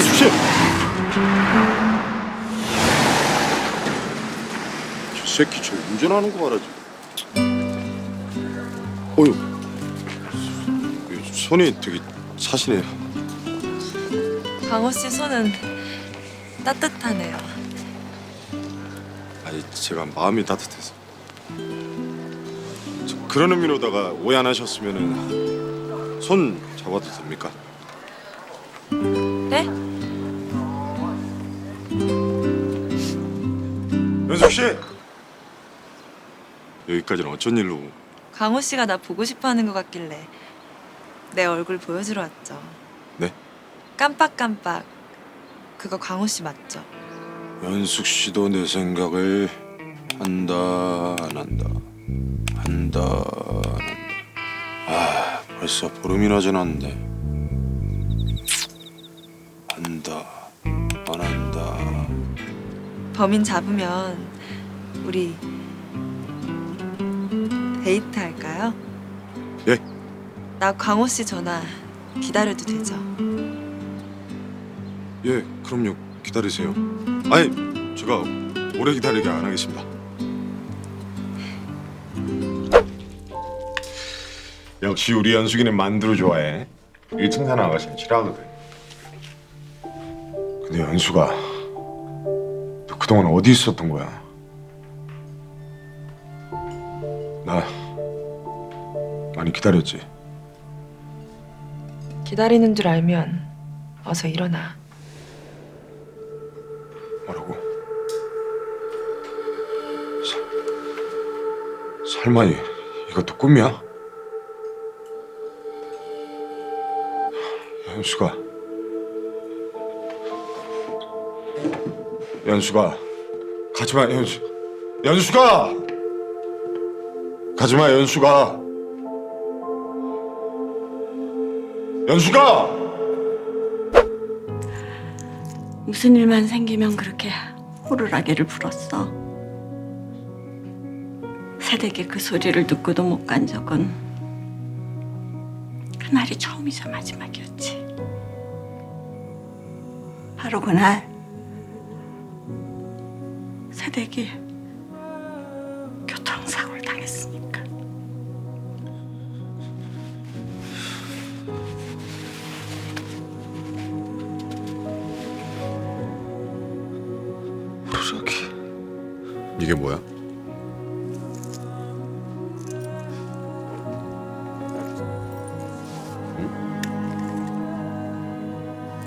씨. 저 새끼 저 운전하는 거 말하지. 어유. 손이 되게 사시네요. 강호 씨 손은 따뜻하네요. 아니 제가 마음이 따뜻해서. 저 그런 의미로다가 오해 안 하셨으면은 손 잡아도 됩니까? 네? 연숙 씨. 여기까지는 어쩐 일로? 강호 씨가 나 보고 싶어 하는 것 같길래 내 얼굴 보여주러 왔죠. 네? 깜빡깜빡. 그거 강호 씨 맞죠? 연숙 씨도 내 생각을 한다 안 한다 한다 안 한다 아 벌써 보름이나 지났는데 범인 잡으면 우리 데이트 할까요? 예. 나 강호 씨 전화 기다려도 되죠? 예, 그럼요. 기다리세요. 아니 제가 오래 기다리게 안 하겠습니다. 역시 우리 연숙이는 만두를 좋아해. 1층 사는 아가씨는 싫어하거든. 근데 너 그동안 어디 있었던 거야? 나 많이 기다렸지 기다리는 줄 알면 어서 일어나. 뭐라고? 서, 설마 이, 이것도 꿈이야? 연수가 연수가. 가지마 연수. 연수가! 가지마 연수가. 연수가! 무슨 일만 생기면 그렇게 호루라기를 불었어. 새댁의 그 소리를 듣고도 못 간 적은 그날이 처음이자 마지막이었지. 바로 그날 새댁이 교통사고를 당했으니까. 호루라기 이게 뭐야?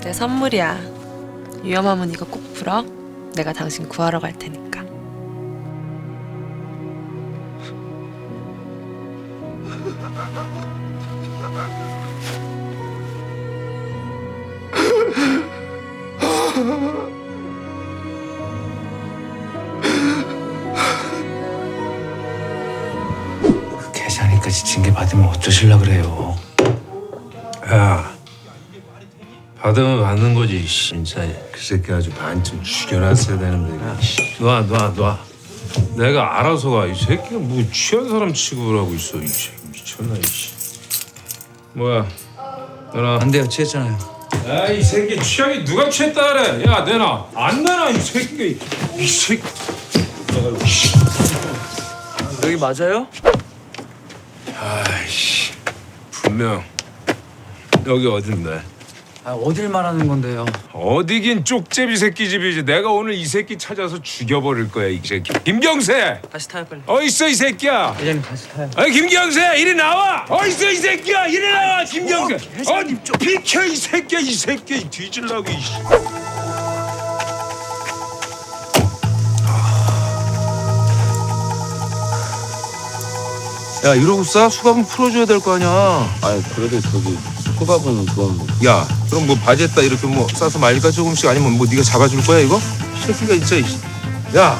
내 선물이야. 위험하면 이거 꼭 풀어. 내가 당신 구하러 갈 테니까. 계산이까지 징계 받으면 어쩌실라 그래요? 야, 받으면 받는 거지. 씨. 진짜 그 새끼 아주 반쯤 죽여놨어야 되는데. 이거. 씨. 놔, 놔, 놔. 내가 알아서 가. 이 새끼가 뭐 취한 사람 취급을 하고 있어. 이 새끼 미쳤나 이 씨. 뭐야? 내놔. 안 돼요, 취했잖아요. 야, 이 새끼 취하게 누가 취했다 그래? 야, 내놔. 안 내놔 이 새끼. 이 새끼. 여기 맞아요? 아이씨. 분명 여기 어딘데? 아, 어딜 말하는 건데요? 어디긴 쪽제비 새끼 집이지. 내가 오늘 이 새끼 찾아서 죽여버릴 거야 이 새끼. 김경세. 다시 타요, 빨리. 어디 있어 이 새끼야? 회장님 다시 타요. 어이 김경세 이리 나와. 어디 있어 이 새끼야? 이리 나와 김경세. 어디 비켜 이 새끼야 이 새끼 뒤질라고 이. 씨. 야 이러고 싸? 수갑은 풀어줘야 될 거 아니야 아니 그래도 저기 수갑은 그건 야 그럼 뭐 바지에다 이렇게 뭐 싸서 말까 조금씩 아니면 뭐 네가 잡아줄 거야 이거? 이 새끼가 진짜 이씨. 야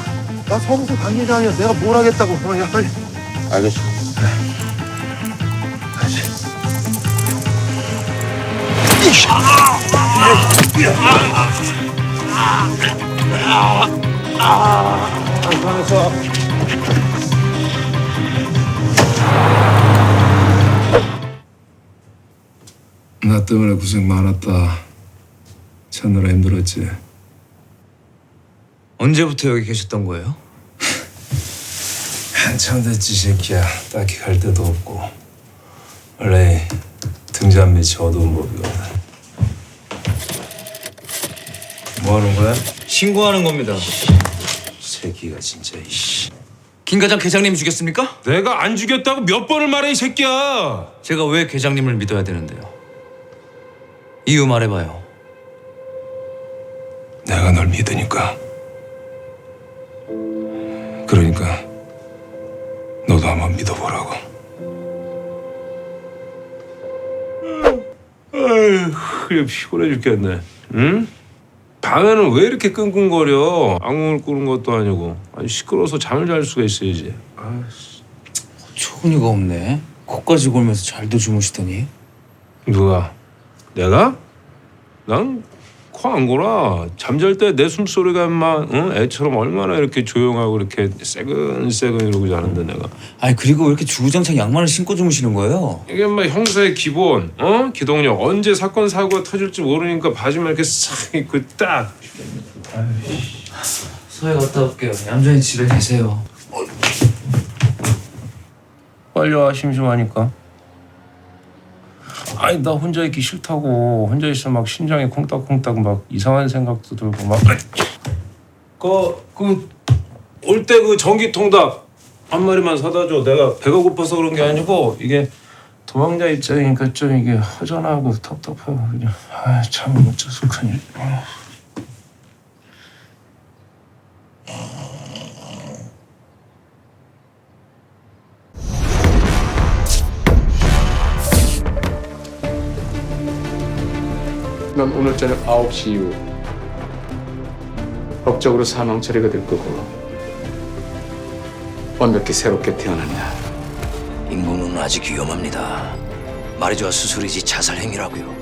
나 서무소 관계자 아니야 내가 뭘 하겠다고 어, 야 빨리 알겠어. 나 때문에 고생 많았다. 찾느라 힘들었지. 언제부터 여기 계셨던 거예요? 한참 됐지 새끼야. 딱히 갈 데도 없고. 원래 등잔 밑이 어두운 법이거든. 뭐 하는 거야? 신고하는 겁니다. 새끼가 진짜 이씨. 김 과장 계장님 죽였습니까? 내가 안 죽였다고 몇 번을 말해 이 새끼야. 제가 왜 계장님을 믿어야 되는데요? 이유 말해봐요. 내가 널 믿으니까. 그러니까 너도 한번 믿어보라고. 아휴, 피곤해 죽겠네. 응? 밤에는 왜 이렇게 끙끙거려? 악몽을 꾸는 것도 아니고 아주 시끄러워서 잠을 잘 수가 있어야지. 아이씨. 초근이가 없네. 코까지 골면서 잘도 주무시더니. 누가? 내가? 난 코안 골아. 잠잘 때 내 숨소리가 인마 응? 애처럼 얼마나 이렇게 조용하고 이렇게 새근새근 이러고 자는데 내가 아니 그리고 왜 이렇게 주구장창 양말을 신고 주무시는 거예요? 이게 막 형사의 기본 어? 기동력 언제 사건 사고가 터질지 모르니까 바지만 이렇게 싹 입고 딱 서해 갔다 올게요. 얌전히 집에 계세요. 빨리 와 심심하니까 아니 나 혼자 있기 싫다고. 혼자 있으면 막 심장이 콩닥콩닥 막 이상한 생각도 들고 막그그올 때 그 전기 통닭 한 마리만 사다 줘. 내가 배가 고파서 그런 게 아니고 이게 도망자 입장이니까 좀 이게 허전하고 텁텁하고 그냥. 아참 어째서 큰일 아. 넌 오늘 저녁 9시 이후 법적으로 사망 처리가 될 거고 완벽히 새롭게 태어난다. 인공눈은 아직 위험합니다. 말해줘야 수술이지 자살 행위라고요.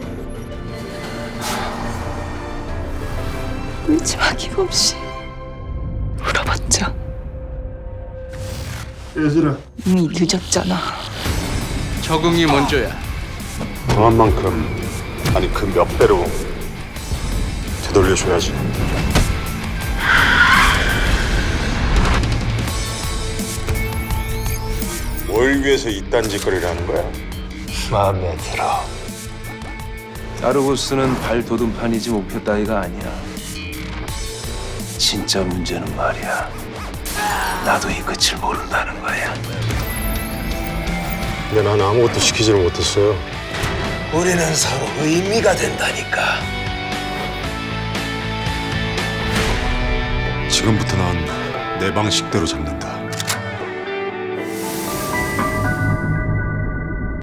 끔찍 아낌없이 물어봤죠. 얘들아 이미 늦었잖아. 적응이 먼저야. 당한 만큼 아니 그 몇 배로 되돌려줘야지. 뭘 위해서 이딴 짓거리를 하는 거야? 마음에 들어. 따르고스는 발돋움판이지 목표 따위가 아니야. 진짜 문제는 말이야. 나도 이 끝을 모른다는 거야. 근데 난 아무것도 시키지를 못했어요 우리는 서로 의미가 된다니까. 지금부터 난 내 방식대로 잡는다